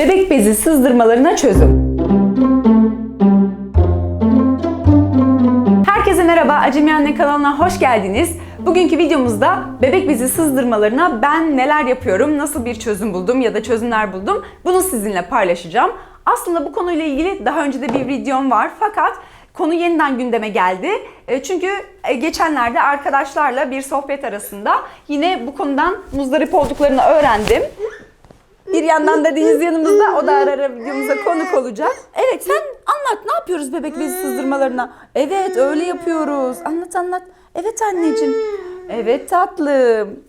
Bebek bezi sızdırmalarına çözüm. Herkese merhaba, Acemi Anne kanalına hoş geldiniz. Bugünkü videomuzda bebek bezi sızdırmalarına ben neler yapıyorum, nasıl bir çözüm buldum ya da çözümler buldum bunu sizinle paylaşacağım. Aslında bu konuyla ilgili daha önce de bir videom var fakat konu yeniden gündeme geldi. E, Çünkü e, geçenlerde arkadaşlarla bir sohbet arasında yine bu konudan muzdarip olduklarını öğrendim. Bir yandan da Deniz yanımızda. O da ara ara videomuza konuk olacak. Evet sen anlat. Ne yapıyoruz bebek bezi sızdırmalarına? Evet öyle yapıyoruz. Anlat anlat. Evet anneciğim. Evet tatlım.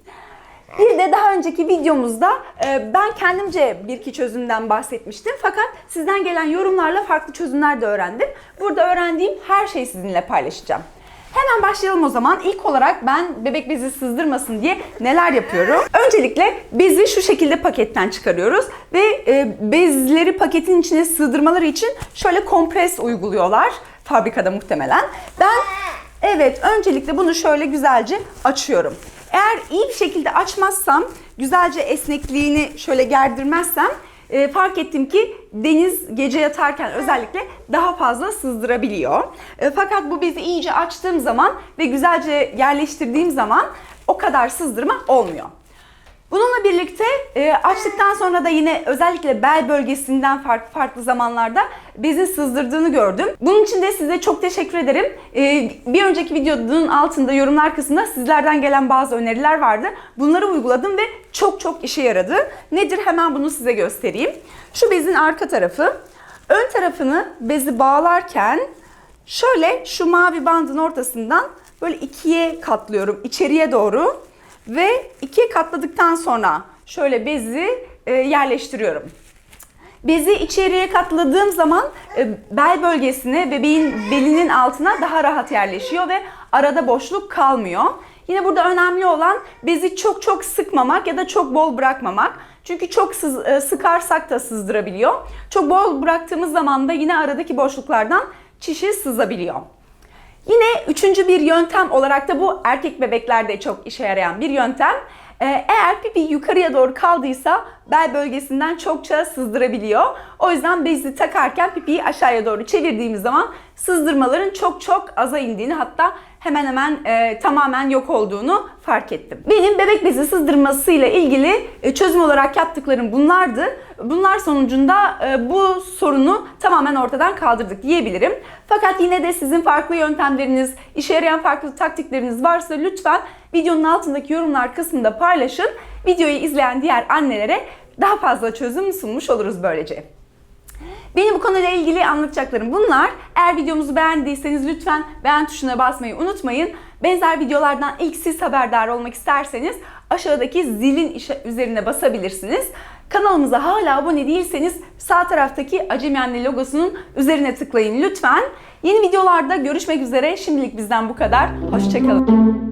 Bir de daha önceki videomuzda e, ben kendimce bir iki çözümden bahsetmiştim. Fakat sizden gelen yorumlarla farklı çözümler de öğrendim. Burada öğrendiğim her şeyi sizinle paylaşacağım. Hemen başlayalım o zaman. İlk olarak ben bebek bezi sızdırmasın diye neler yapıyorum? Öncelikle bezi şu şekilde paketten çıkarıyoruz ve e, bezleri paketin içine sığdırmaları için şöyle kompres uyguluyorlar fabrikada muhtemelen. Ben evet öncelikle bunu şöyle güzelce açıyorum. Eğer iyi bir şekilde açmazsam, güzelce esnekliğini şöyle gerdirmezsem e, fark ettim ki deniz gece yatarken özellikle daha fazla sızdırabiliyor. E, fakat bu bezi iyice açtığım zaman ve güzelce yerleştirdiğim zaman o kadar sızdırma olmuyor. Bununla birlikte e, açtıktan sonra da yine özellikle bel bölgesinden farklı farklı zamanlarda bezin sızdırdığını gördüm. Bunun için de size çok teşekkür ederim. E, bir önceki videonun altında yorumlar kısmında sizlerden gelen bazı öneriler vardı. Bunları uyguladım ve çok çok işe yaradı. Nedir hemen bunu size göstereyim. Şu bezin arka tarafı. Ön tarafını bezi bağlarken şöyle şu mavi bandın ortasından böyle ikiye katlıyorum içeriye doğru ve ikiye katladıktan sonra şöyle bezi e, yerleştiriyorum. Bezi içeriye katladığım zaman e, bel bölgesine, bebeğin belinin altına daha rahat yerleşiyor ve arada boşluk kalmıyor. Yine burada önemli olan bezi çok çok sıkmamak ya da çok bol bırakmamak. Çünkü çok sız- e, sıkarsak da sızdırabiliyor. Çok bol bıraktığımız zaman da yine aradaki boşluklardan çişi sızabiliyor. Yine üçüncü bir yöntem olarak da bu erkek bebeklerde çok işe yarayan bir yöntem. Ee, Eğer pipi yukarıya doğru kaldıysa bel bölgesinden çokça sızdırabiliyor. O yüzden bezi takarken pipiyi aşağıya doğru çevirdiğimiz zaman sızdırmaların çok çok aza indiğini hatta hemen hemen e, tamamen yok olduğunu fark ettim. Benim bebek bezi sızdırmasıyla ilgili e, çözüm olarak yaptıklarım bunlardı. Bunlar sonucunda e, bu sorunu tamamen ortadan kaldırdık diyebilirim. Fakat yine de sizin farklı yöntemleriniz, işe yarayan farklı taktikleriniz varsa lütfen videonun altındaki yorumlar kısmında paylaşın. Videoyu izleyen diğer annelere daha fazla çözüm sunmuş oluruz böylece. Benim bu konuyla ilgili anlatacaklarım bunlar. Eğer videomuzu beğendiyseniz lütfen beğen tuşuna basmayı unutmayın. Benzer videolardan ilk siz haberdar olmak isterseniz aşağıdaki zilin üzerine basabilirsiniz. Kanalımıza hala abone değilseniz sağ taraftaki Acemi Anne logosunun üzerine tıklayın lütfen. Yeni videolarda görüşmek üzere. Şimdilik bizden bu kadar. Hoşçakalın.